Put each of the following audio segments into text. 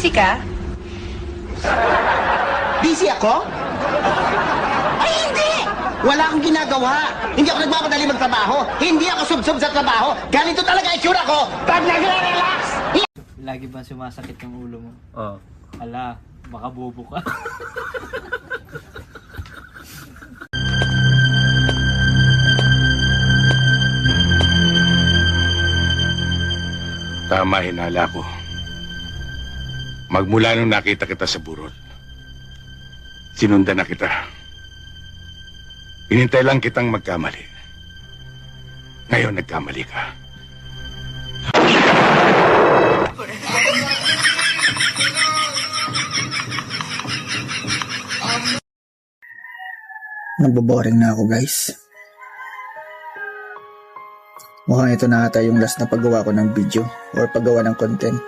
Busy ka? Busy ako? Ay, hindi! Wala akong ginagawa. Hindi ako nagmamadali magtrabaho. Hindi ako subsob sa trabaho. Ganito talaga itsura ko pag nagre-relax. Lagi ba sumasakit yung ulo mo? Oh. Ala, baka bobo ka. Tama hinala ko. Magmula nung nakita kita sa burol, sinundan na kita. Inintay lang kitang magkamali. Ngayon nagkamali ka. Naboboring na ako guys. Mukhang ito na ata yung last na paggawa ko ng video or paggawa ng content.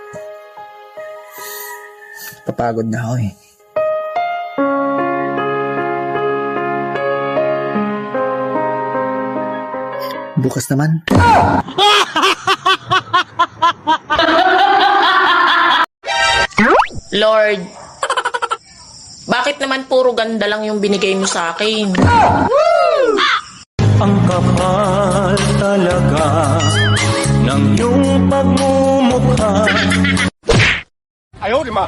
Papagod na ako eh. Bukas naman. Lord, bakit naman puro ganda lang yung binigay mo sa akin? Ang kapal talaga ng iyong pagmumukha 哎呦我的妈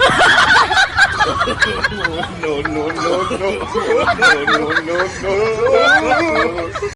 ！no no no no no no no no no